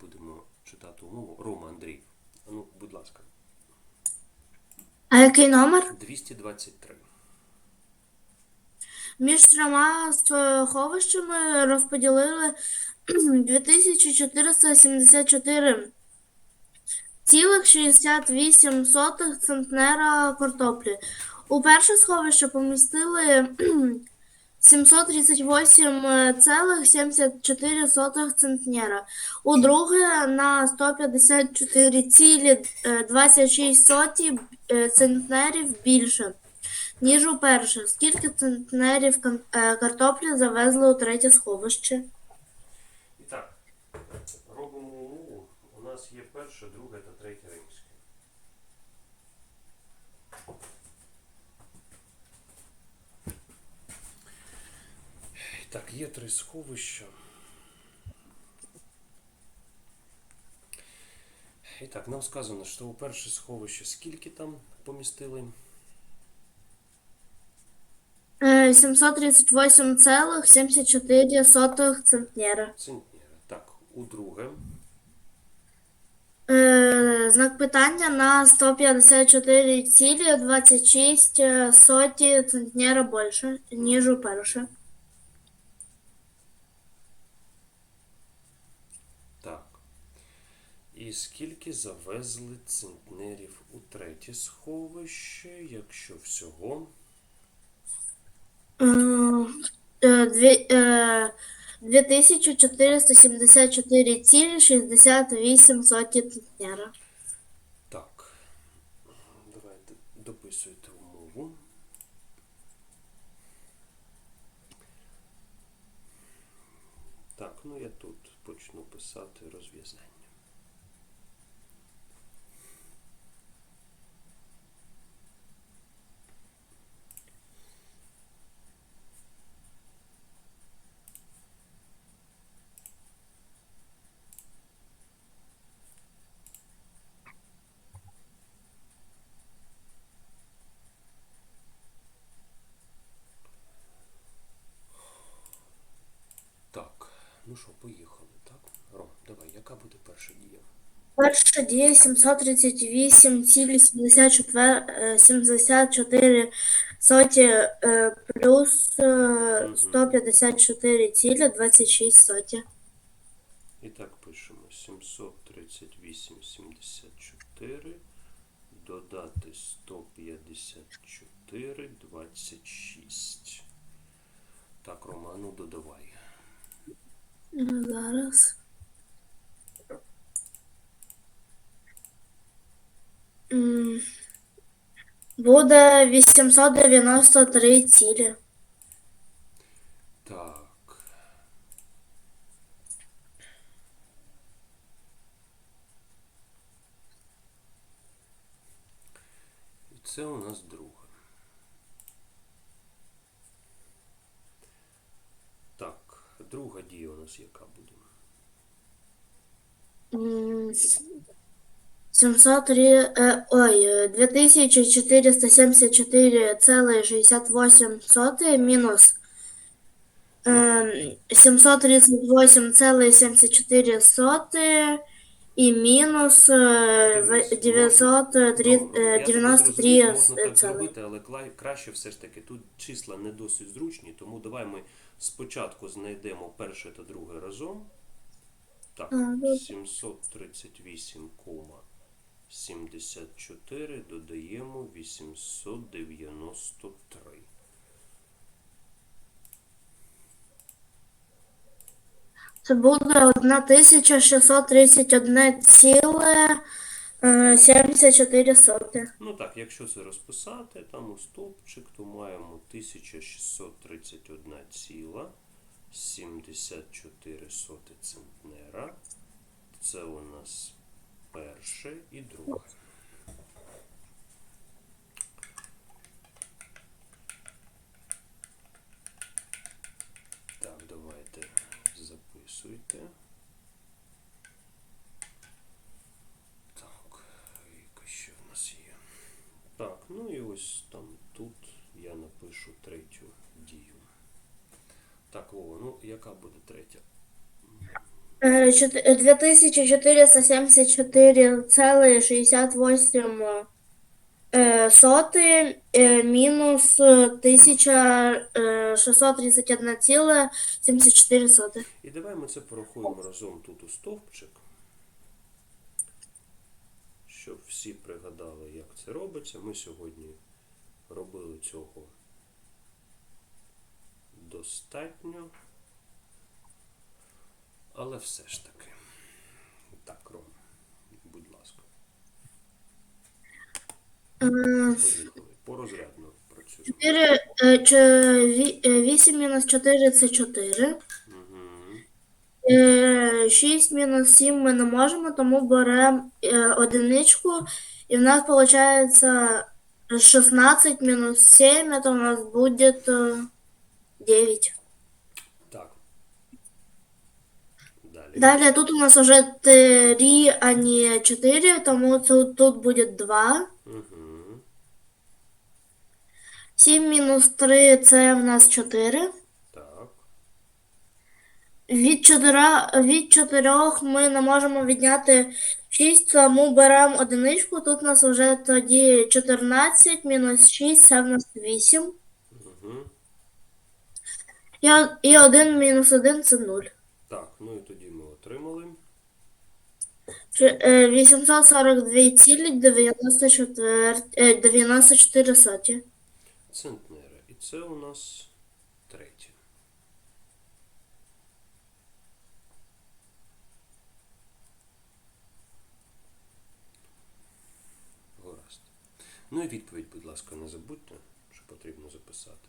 будемо читати умову. Рома Андрій. Ну, будь ласка, А який номер? 223. Між трьома сховищами розподілили 2474 цілих 68 сотих центнера картоплі. У перше сховище помістили 738,74 сотих центнера. У друге на 154,26 соті е, центнерів більше ніж у перше. Скільки центнерів е, картоплі завезли у третє сховище? І так, робимо умову. У нас є перше, друге та третє римське. І Так, є три сховища. І так, нам сказано, що у перше сховище скільки там помістили? Е, 738,74 центнера. Центнера. Так, у друге. Е, Знак питання на 154,26 соті центнера більше, ніж у перше. Так. І скільки завезли центнерів у третє сховище, якщо всього? Е, е, дві- е, 2474,68 соті центнера. Так. Давайте дописуйте умову. Так, ну я тут почну писати розв'язання. Так, ну що, поїхали, так? Ром, давай, яка буде перша дія? Перша дія 737,74 74 соті е, плюс е, 154,26 соті. І так пишемо 738,74 додати 154,26. Так, Рома, ну додавай. Ну, Зараз. Буде 893 цілі. Так. І це у нас друге. Так, друга дія у нас яка буде? М, 703, е, ой, е, 2474,68 соти мінус е, 738,74 соти і мінус е, в- Дивись, 993 Ну, е, я 93 зрозумів, можна так зробити, але кла- краще все ж таки тут числа не досить зручні, тому давай ми спочатку знайдемо перше та друге разом. Так, А, добре. 738,74 додаємо 893. Це буде 1631 ціле е, 74 соти. Ну так, якщо це розписати, там у стовпчик, то маємо 1631,74 соти центнера. Це у нас перше і друге. Так, давайте записуйте. Так, яка ще в нас є? Так, ну і ось там тут я напишу третю дію. Так, Вова, ну яка буде третя? Е, чот- 2474,68 е, соти е, мінус 1631,74 соти. І давай ми це порахуємо разом тут у стовпчик, щоб всі пригадали, як це робиться. Ми сьогодні робили цього достатньо. Але все ж таки. Так, Ром, будь ласка. Порозрядно працюємо. 4, е, ч- ві- е, 8 мінус 4 це 4. Угу. Е, 6 мінус 7 ми не можемо, тому беремо одиничку. І в нас виходить 16 мінус 7, це у нас буде е, 9. Так. Далі. Тут у нас вже 3, а не 4, тому це, тут буде 2. Угу. 7 мінус 3 це в нас 4. Так. Від 4, від 4 ми не можемо відняти 6, тому беремо одиничку. Тут у нас вже тоді 14 мінус 6, це в нас 8. Угу. І, і 1 мінус 1 це 0. Так, ну і тоді ми отримали. Чи- е, 842,94 е, 94 соті. центнери. І це у нас третє. Гаразд. Ну і відповідь, будь ласка, не забудьте, що потрібно записати.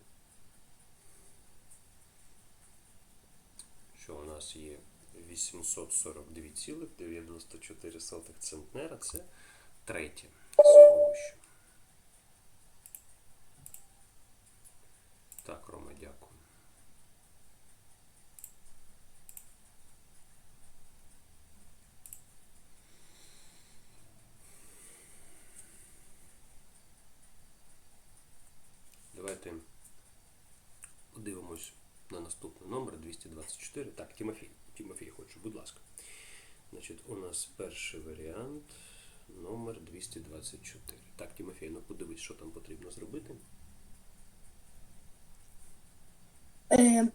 Що у нас є 842,94 центнера. Це третє сховище. Так, Рома, дякую. Давайте подивимось на наступний номер 224. Так, Тимофій. Тимофій, хочу, будь ласка. Значить, у нас перший варіант номер 224. Так, Тимофій, ну подивись, що там потрібно зробити. Е,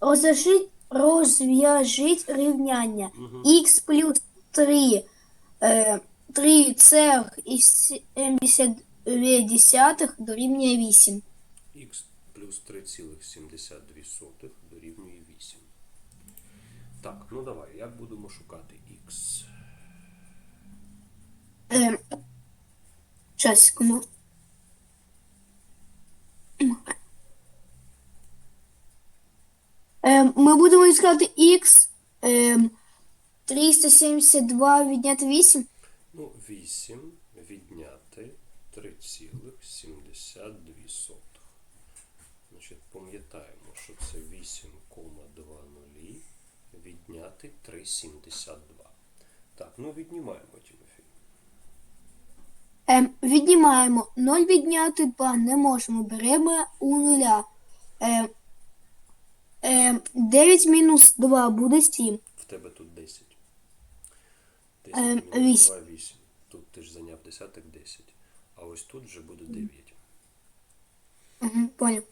розв'яжіть, розв'яжіть рівняння. Угу. х плюс 3, е, 3,72 дорівнює 8. х плюс 3,72 дорівнює 8. Так, ну давай, як будемо шукати х? Е, щас, секунду. Е, ми будемо іскати х е, 372 відняти 8. Ну, 8 відняти 3,72. Значить, пам'ятаємо, що це 8,20 відняти 3,72. Так, ну віднімаємо, Тимофій. Е, віднімаємо 0 відняти 2 не можемо. Беремо у нуля. Е, е, 9 мінус 2 буде 7. В тебе тут 10. 10 Ем, мінус 2, 8. Тут ти ж зайняв десяток 10. А ось тут вже буде 9. Угу, поняв.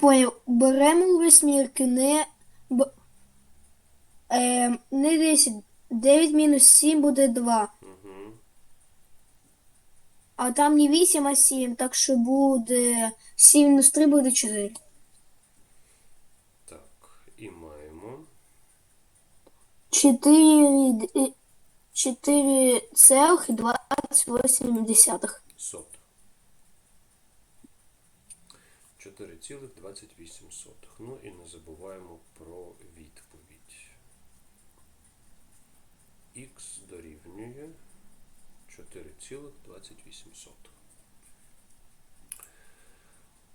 Поняв. Беремо у восьмірки не, б, е, не 10. 9 мінус 7 буде 2. А там не 8, а 7, так що буде 7 мінус 3 буде 4. Так, і маємо 4, 4,28. сот. 4,28. Ну і не забуваємо про відповідь. Х дорівнює 4,28.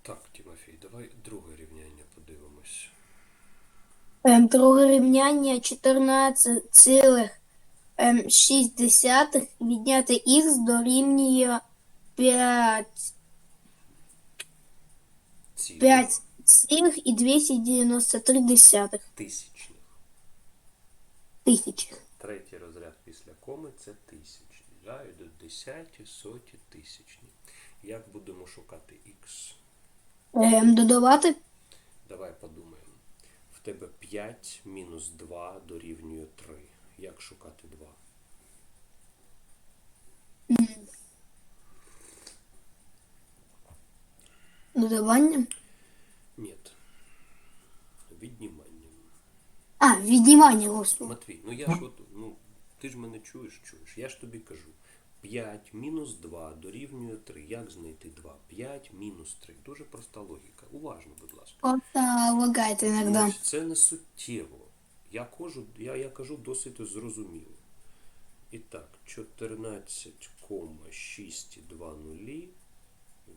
Так, Тимофій, давай друге рівняння подивимось. Ем, друге рівняння 14,6 відняти х дорівнює 5, 5,293. тисячних. тисячних. Третій розряд після коми це тисячні. Да? Йдуть десяті, соті, тисячні. Як будемо шукати х? Ем, додавати Давай подумаємо. В тебе 5 мінус 2 дорівнює 3. Як шукати 2? додавання. Ні. Відніманням. А, віднімання, господи. Матвій, ну я ж от, ну, ти ж мене чуєш, чуєш. Я ж тобі кажу. 5 мінус 2 дорівнює 3. Як знайти 2? 5 мінус 3. Дуже проста логіка. Уважно, будь ласка. Просто лагает иногда. Це не суттєво. Я кажу, я, я кажу досить зрозуміло. І так, 14,620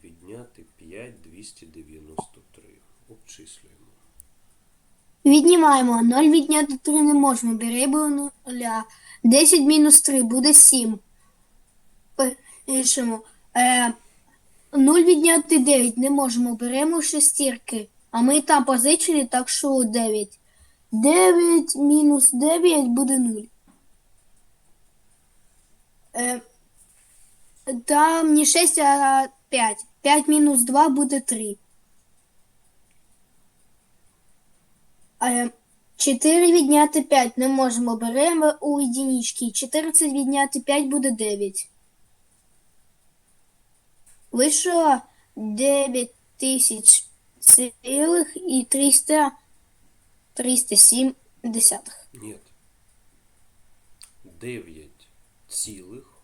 відняти 5,293. Обчислюємо. Віднімаємо. 0 відняти 3 не можемо. Беремо 0. 10 мінус 3 буде 7. Пишемо. Е, 0 відняти 9 не можемо. Беремо шестірки. А ми там позичили, так що 9. 9 мінус 9 буде 0. Е, там не 6, а 5. 5 мінус 2 буде 3. 4 відняти 5 не можемо. Беремо у единички. 14 відняти 5 буде 9. Вийшло 9 тисяч цілих і 300, 307 десятих. Ні. 9 цілих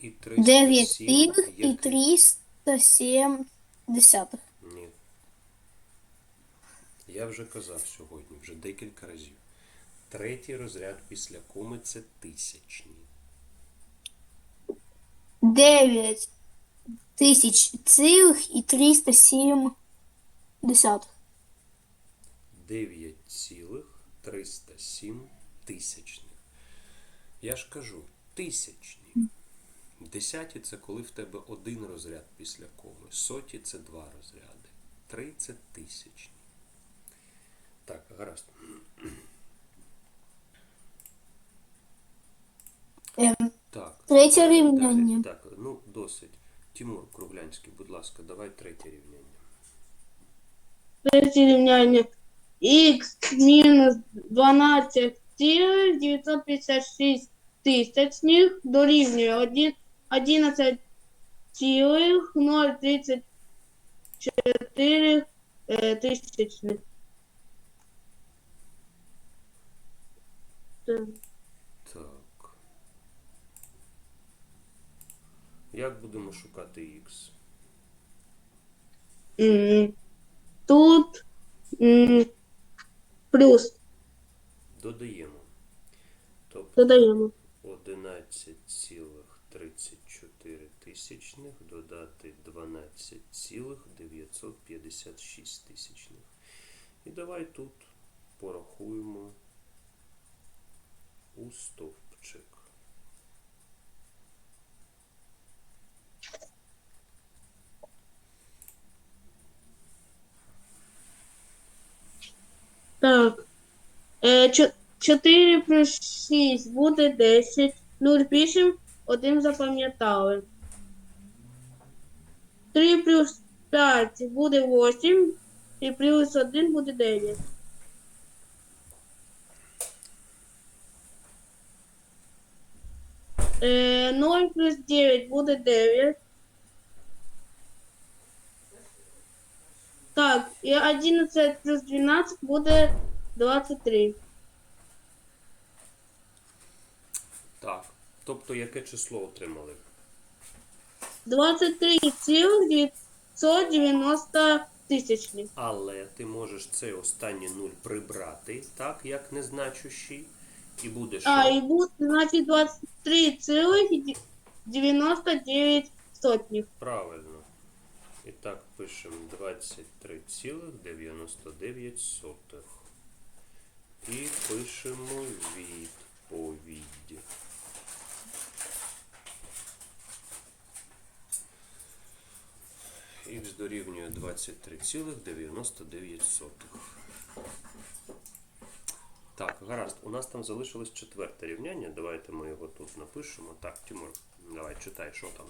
і 307. 9 цілих і яких? 307 десятих. Я вже казав сьогодні, вже декілька разів. Третій розряд після коми це тисячні. 9 тисяч цілих і 307 десятих. 9,307 тисячних. Я ж кажу, тисячні. Десяті це коли в тебе один розряд після коми. Соті це два розряди. Три це тисячні. Так, гаразд. Ем, Так. Третє далі. рівняння. Так, ну досить. Тимур Круглянський, будь ласка, давай третє рівняння. Третє рівняння. Х мінус 12,956 тисячних дорівнює 1 11,034 е, тисячних. Так. Як будемо шукати? М, Тут м, плюс Додаємо. Тобто додаємо. 11,34 тисячних додати 12,956 тисячних. І давай тут порахуємо у стовпчик. Так. Е, чо- 4 плюс 6 буде 10. 0 пишемо, 1 запам'ятали. 3 плюс 5 буде 8. І плюс 1 буде 9. 0 плюс 9 буде 9. Так, і 11 плюс 12 буде 23. Так. Тобто яке число отримали? 23,990 тисячних. Але ти можеш цей останній нуль прибрати, так, як незначущий, і буде що? А, і буде, значить, 23,99 сотніх. Правильно. І так пишемо 23,99. І пишемо відповідь. Х дорівнює 23,99. Так, гаразд. У нас там залишилось четверте рівняння. Давайте ми його тут напишемо. Так, Тимур, давай читай, що там.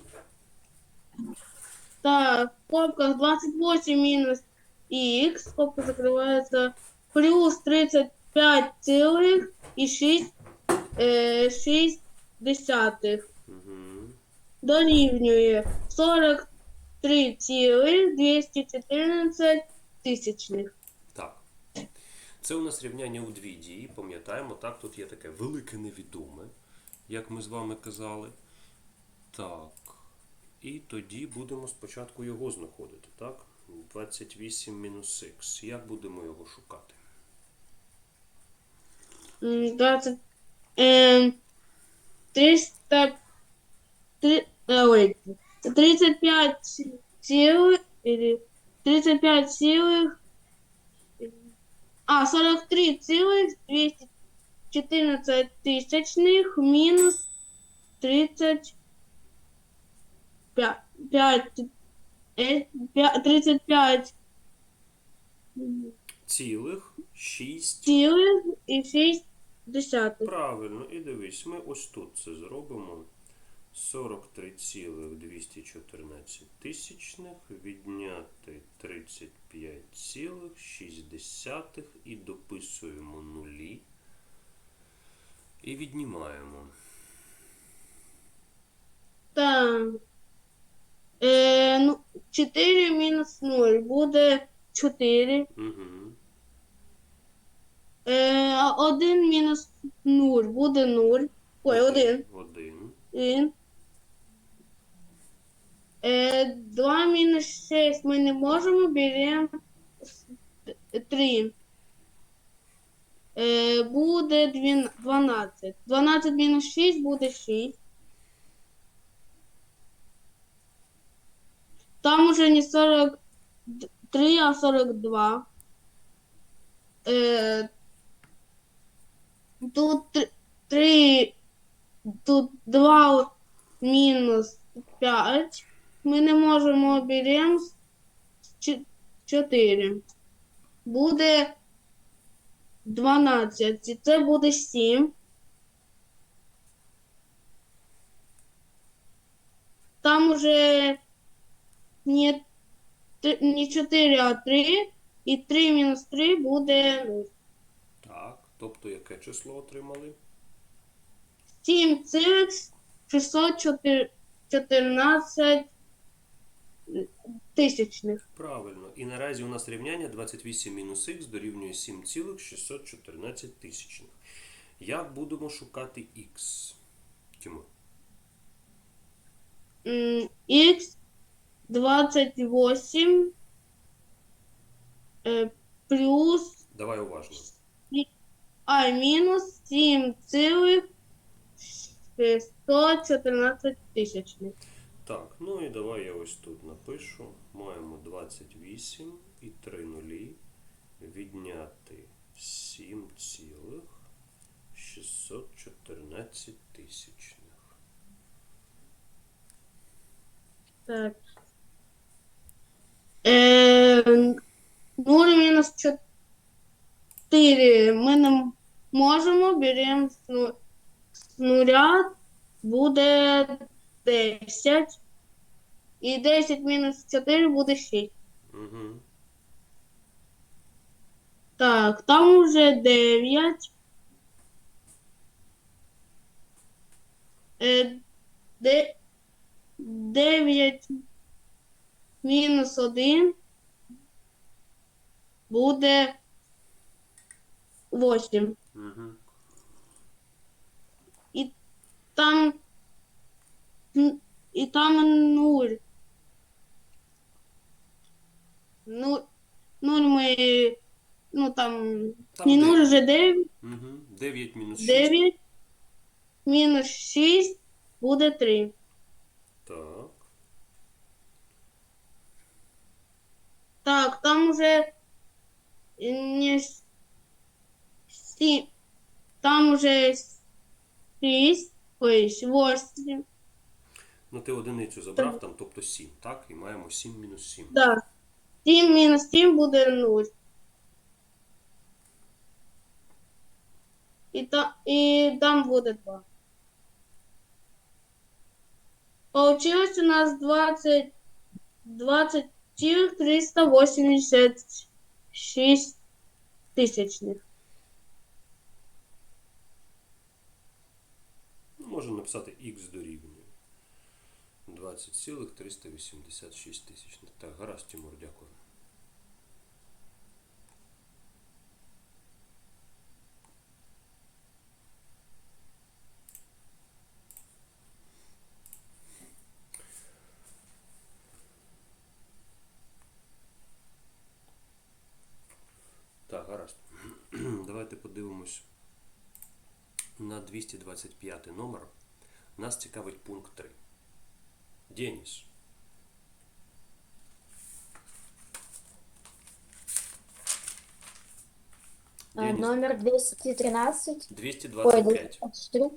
Так, в скобках 28 минус х, скобка закрывается, плюс 35 целых и 6, э, 6 десятых. Угу. Дорівнює 43 цілих 214 тисячних. Це у нас рівняння у дві дії. Пам'ятаємо, так, тут є таке велике невідоме, як ми з вами казали. Так. І тоді будемо спочатку його знаходити, так? 28 мінус х. Як будемо його шукати? М, 20, е, 300, три- е, ой, 35 цілих, 35 цілих, а, 43 цілих 214 тисячних мінус 35, 5, е, 35 Цілих 6. цілих і 6 десятих. Правильно, і дивись, ми ось тут це зробимо. 43,214 тисячних, відняти 35,6 і дописуємо нулі. І віднімаємо. Так. Е, ну, 4 мінус 0 буде 4. Угу. Е, 1 мінус 0 буде 0. Ой, 1. Один. 1. Е, 2 мінус 6 ми не можемо, беремо 3. Е, буде двін- 12. 12 мінус 6 буде 6. Там уже не 43, а 42. Е, тут 3, тут 2 мінус 5. Ми не можемо беремо 4. Буде 12. І це буде 7. Там уже не, не 4, а 3. І 3 мінус 3 буде 0. Так. Тобто яке число отримали? 7 цілих 614 тисячних. Правильно. І наразі у нас рівняння 28 мінус х дорівнює 7,614 тисячних. Як будемо шукати х? Тимур. Х 28 е, плюс Давай уважно. а мінус 7 цілих 614 тисячних. Так, ну і давай я ось тут напишу. Маємо 28 і 3 нулі. Відняти 7 цілих 614 тисячних. Так. Е, 0 мінус 4 ми не можемо, беремо з нуля, буде 10. І 10 мінус 4 буде 6. Угу. Так, там уже 9. Е, де, 9 мінус 1 буде 8. Угу. Там н- і там 0. Ну, 0 ми, ну там, Там не 0 9. вже 9. Угу. 9 мінус 6. 9 мінус 6 буде 3. Так. Так, там уже не 7. Там уже 6. Ой, 8. Ну ти одиницю забрав там, тобто 7, так? І маємо 7 мінус 7. Да. 7 мінус 7 буде 0. і, та, і там буде 2. Получилось у нас 20, 20 386 тисячних. Ну, Можна написати х дорівнює 20,386 тисячних. Так, гаразд, Тимур, дякую. Так, гаразд. Давайте подивимось на 225 номер. Нас цікавить пункт 3. Деніс. А, Деніс. Номер 213. Ой, 225. 224.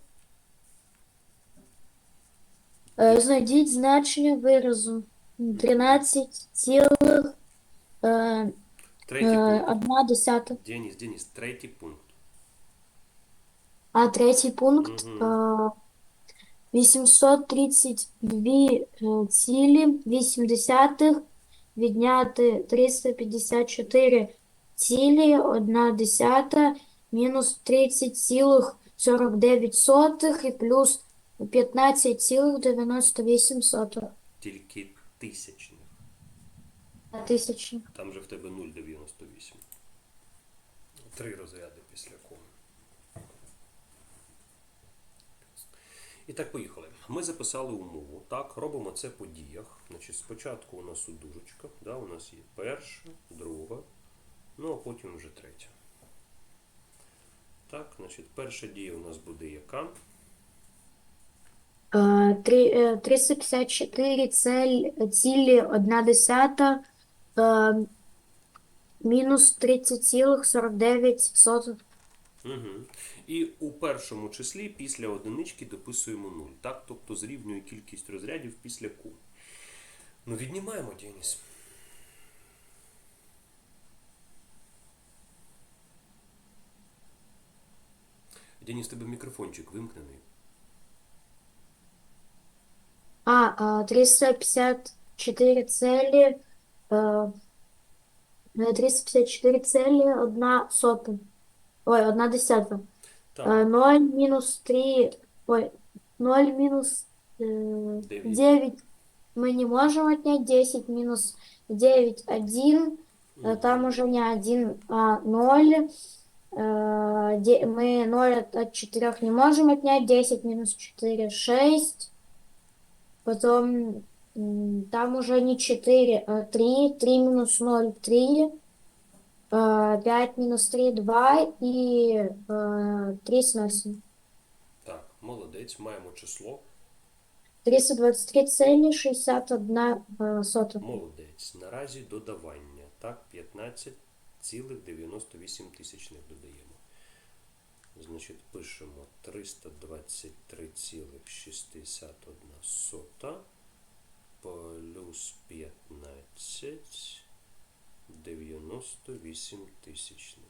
Е, Знайдіть значення виразу 13 цілих е, Третій е, пункт. одна десята. Деніс, Деніс, третій пункт. А третій пункт Мгм. е, 832 е, цілі 8 десятих відняти 354 цілі 1 десята мінус 30 цілих 49 сотих і плюс 15 цілих 98 сотих Тільки тисячних. тисячі. Там же в тебе 0,98. Три розряди після коми. І так, поїхали. Ми записали умову. Так, робимо це по діях. Значить, спочатку у нас у дужечках, да, у нас є перша, друга, ну а потім вже третя. Так, значить, перша дія у нас буде яка? Е, е, 354 цель, цілі 1 десята е, мінус 30 цілих 49 сотих. Угу. І у першому числі після одинички дописуємо 0. Так? Тобто зрівнює кількість розрядів після q. Ну, віднімаємо, Деніс. Деніс, тебе мікрофончик вимкнений. А, е, 354 цілі, е, е, 354 цілі 1 сота. Ой, 1 десята. Так, Е, 0 мінус 3, ой, 0 мінус е, Дев'ять. 9 мы не можем отнять, 10 минус 9, 1, Э, Там уже не 1, а 0. Э, Мы 0 от, от 4 не можем отнять. 10 минус 4, 6. Потом там уже не 4, а 3. 3 минус 0, 3. 5 минус 3, 2. И 3 сносим. так, молодець, маємо число. 323 цели, 61 э, сотых. Молодець. Наразі додавання. Так, 15,98 тисячних додаємо. Значить, пишемо 323,61 сота плюс 15 98 тисячних.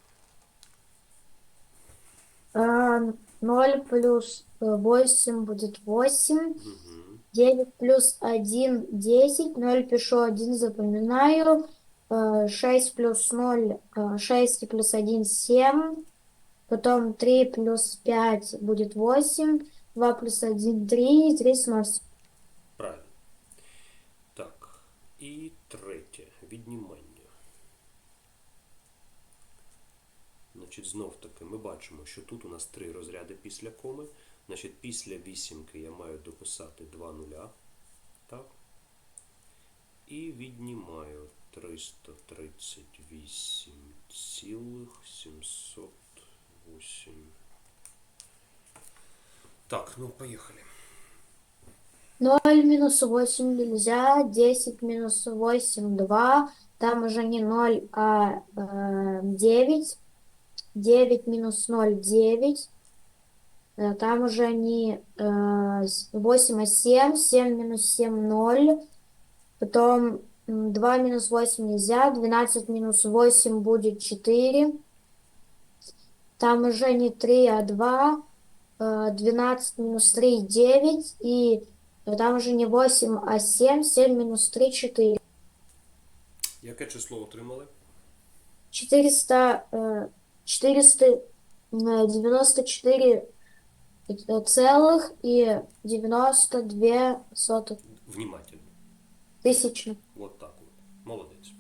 0 плюс 8 будет 8. Угу. 9 плюс 1, 10. 0 пишу, 1 запоминаю. Э, 6 плюс 0, э, 6 и плюс 1, 7. Потом 3 плюс 5 будет 8. 2 плюс 1, 3. 3 сносим. Правильно. Так. І Значить, знов таки ми бачимо, що тут у нас три розряди після коми. Значить, після вісімки я маю дописати два нуля. Так. І віднімаю 338,708. Так, ну поїхали. 0 минус 8 нельзя. 10 минус 8, 2. Там уже не 0, а э, 9. 9 минус 0, 9. Э, Там уже не э, с- 8, а 7. 7 минус 7, 0. Потом м, 2 минус 8 нельзя. 12 минус 8 будет 4. там уже не 3, а 2. Э, 12 минус 3 – 9. И там уже не 8, а 7. 7 минус 3 – 4. Яке число отримали? 400, э, 494 э, целых и 92 сотых Внімательно. тысячных. От так от. Молодець.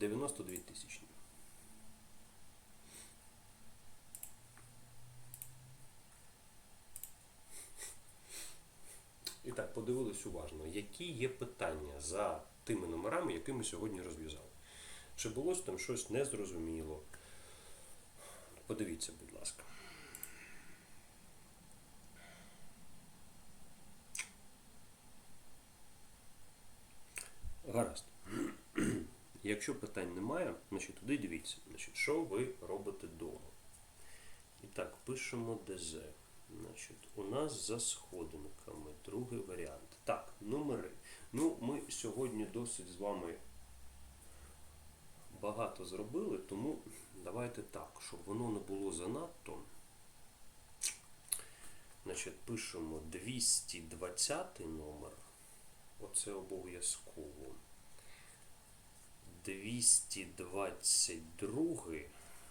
92 тисячні. І так, подивились уважно, які є питання за тими номерами, які ми сьогодні розв'язали. Чи було там щось незрозуміло? Подивіться, будь ласка. Гаразд. Якщо питань немає, значить туди дивіться, значить, що ви робите вдома. І так, пишемо ДЗ. Значить, у нас за сходинками другий варіант. Так, номери. Ну, ми сьогодні досить з вами багато зробили, тому давайте так, щоб воно не було занадто. Значить, пишемо 220 номер. Оце обов'язково. 222,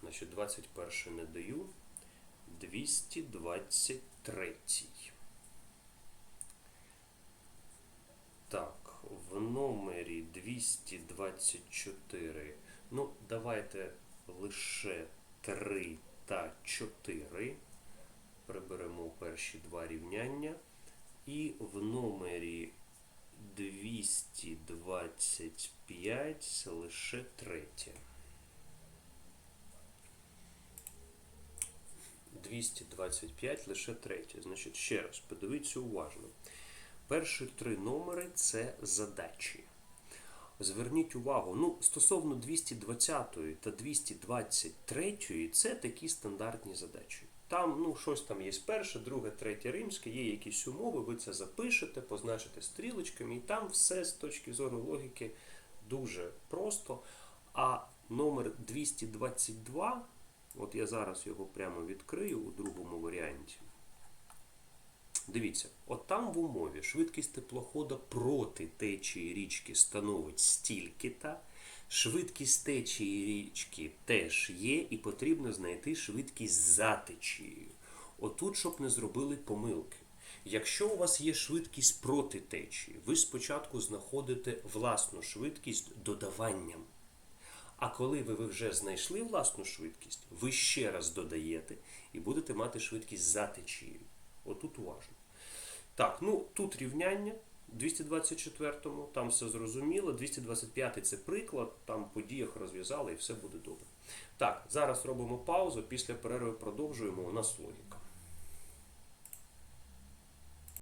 значить 21 не даю. 223. Так, в номері 224. Ну, давайте лише 3 та 4. Приберемо перші два рівняння. І в номері 225 лише третє. 225 лише третє. Значить, ще раз, подивіться уважно. Перші три номери це задачі. Зверніть увагу, ну, стосовно 220 та 223 це такі стандартні задачі. Там, ну, щось там є перше, друге, третє римське, є якісь умови, ви це запишете, позначите стрілочками, і там все з точки зору логіки дуже просто. А номер 222, от я зараз його прямо відкрию у другому варіанті. Дивіться, от там в умові швидкість теплохода проти течії річки становить стільки-та, швидкість течії річки теж є, і потрібно знайти швидкість за течією. Отут, щоб не зробили помилки. Якщо у вас є швидкість проти течії, ви спочатку знаходите власну швидкість додаванням. А коли ви вже знайшли власну швидкість, ви ще раз додаєте і будете мати швидкість за течією. Отут уважно. Так, ну тут рівняння 224-му, там все зрозуміло. 225 це приклад, там подіях розв'язали і все буде добре. Так, зараз робимо паузу. Після перерви продовжуємо. У нас.